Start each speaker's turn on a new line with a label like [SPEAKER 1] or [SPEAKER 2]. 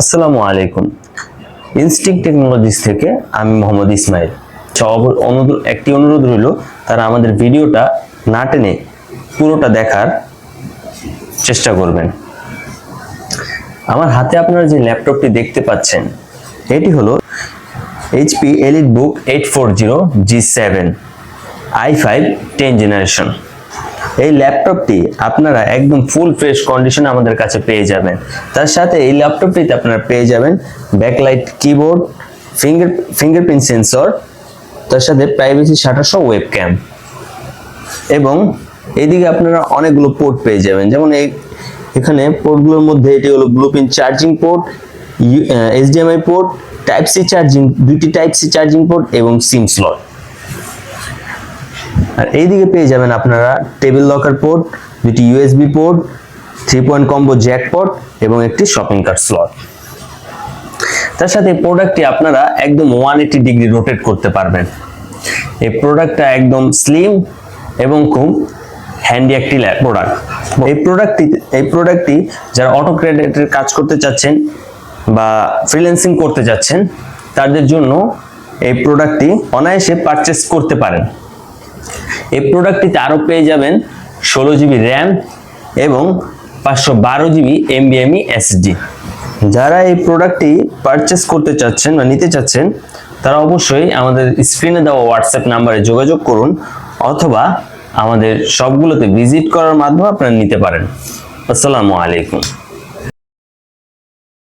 [SPEAKER 1] আসসালামু আলাইকুম। Instinct technologies থেকে আমি মোহাম্মদ ইসমাইল। সব অনুরোধ, একটি অনুরোধ রইল, তারা আমাদের ভিডিওটা না টেনে পুরোটা দেখার চেষ্টা করবেন। আমার হাতে আপনারা যে ল্যাপটপটি দেখতে পাচ্ছেন, এটি হলো HP EliteBook eight four zero G seven I five ten generation এই ল্যাপটপটি আপনারা একদম ফুল ফ্রেশ কন্ডিশনে আমাদের কাছে পেয়ে যাবেন। তার সাথে এই ল্যাপটপটিতে আপনারা পেয়ে যাবেন backlight keyboard finger fingerprint sensor তার সাথে প্রাইভেসি শাটার সহ ওয়েব ক্যাম এবং এদিকে আপনারা অনেকগুলো পোর্ট পেয়ে যাবেন। যেমন এই, এখানে পোর্টগুলোর মধ্যে এটি হলো blue pin charging port HDMI port type C charging দুটি টাইপ সি চার্জিং পোর্ট এবং সিম স্লট আর এইদিকে পেয়ে যাবেন আপনারা টেবিল লকার পোর্ট দুটি USB port three point combo jack port এবং একটি শপিং কার্ট স্লট তার সাথে প্রোডাক্টটি আপনারা একদম ওয়ান এইটি ডিগ্রি রোটেট করতে পারবেন। এই প্রোডাক্টটা একদম স্লিম এবং খুব হ্যান্ডি একটি প্রোডাক্ট এই প্রোডাক্টটি এই প্রোডাক্টটি যারা অটো ক্রেডিটের কাজ করতে চাচ্ছেন বা ফ্রিল্যান্সিং করতে চাচ্ছেন, তাদের জন্য এই প্রোডাক্টটি অনায়াসে পারচেস করতে পারেন। এই প্রোডাক্টটিতে আরও পেয়ে যাবেন ষোলো জিবি র্যাম এবং পাঁচশো বারো জিবি এমবিএমই এসডি যারা এই প্রোডাক্টটি পারচেস করতে চাচ্ছেন বা নিতে চাচ্ছেন, তারা অবশ্যই আমাদের স্ক্রিনে দেওয়া হোয়াটসঅ্যাপ নাম্বারে যোগাযোগ করুন অথবা আমাদের সবগুলোতে ভিজিট করার মাধ্যমে আপনারা নিতে পারেন। আসসালামু আলাইকুম।